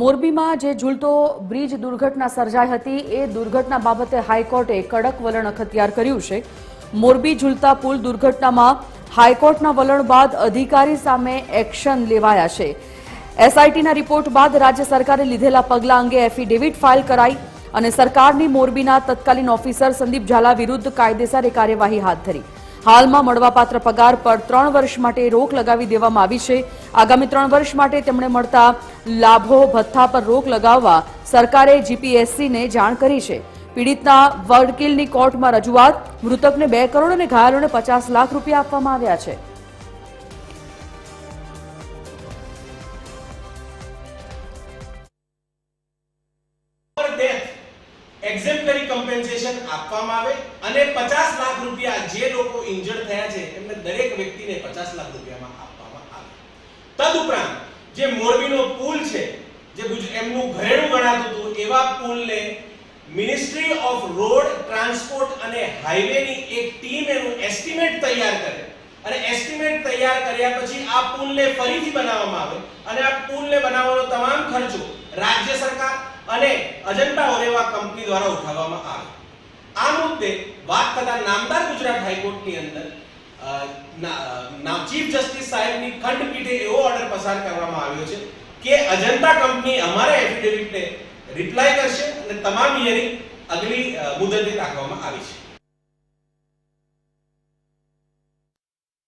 મોરબીમાં જે ઝૂલતો બ્રિજ દુર્ઘટના સર્જાઈ હતી, એ દુર્ઘટના બાબતે હાઈકોર્ટે કડક વલણ અખત્યાર કર્યું છે. મોરબી ઝૂલતા પુલ દુર્ઘટનામાં હાઈકોર્ટના વલણ બાદ અધિકારી સામે એક્શન લેવાયા છે. એસઆઈટીના રિપોર્ટ બાદ રાજ્ય સરકારે લીધેલા પગલાં અંગે એફિડેવિટ ફાઇલ કરાઈ અને સરકારની મોરબીના તત્કાલીન ઓફિસર સંદીપ ઝાલા વિરુદ્ધ કાયદેસર કાર્યવાહી હાથ ધરી. હાલમાં મળવાપાત્ર પગાર પર ત્રણ વર્ષ માટે રોક લગાવી દેવામાં આવી છે. આગામી ત્રણ વર્ષ માટે તેમણે મળતા લાભો, ભથ્થા પર રોક લગાવવા સરકારે જીપીએસસીને જાણ કરી છે. પીડિતના વકીલની કોર્ટમાં રજૂઆત, મૃતકને બે કરોડ અને ઘાયલોને પચાસ લાખ રૂપિયા આપવામાં આવ્યા છે. આપવામાં આવે અને 50 લાખ રૂપિયા જે લોકો ઇન્જર્ડ થયા છે એમને દરેક વ્યક્તિને 50 લાખ રૂપિયામાં આપવામાં આવે. તદુપરાંત, જે મોરબીનો પુલ છે, જે એમનું ઘરેણું ગણાતું હતું, એવા પુલને મિનિસ્ટ્રી ઓફ રોડ ટ્રાન્સપોર્ટ અને હાઈવેની એક ટીમ એનું એસ્ટિમેટ તૈયાર કરે. અને એસ્ટિમેટ તૈયાર કર્યા પછી આ પુલને ફરીથી બનાવવામાં આવે. અને આ પુલને બનાવવાનો તમામ ખર્ચો રાજ્ય સરકાર અને અજંતા ઓરેવા કંપની દ્વારા ઉઠાવવામાં આવે. આ મુદ્દે વાત થતા નામદાર ગુજરાત હાઈકોર્ટની અંદર ના- ચીફ જસ્ટિસ સાહેબની ખંડપીઠે એવો ઓર્ડર પસાર કરવામાં આવ્યો છે કે અજંતા કંપની અમારા એફિડેવિટને રિપ્લાય કરશે અને તમામ હિયરિંગ અગલી મુદતે રાખવામાં આવી છે.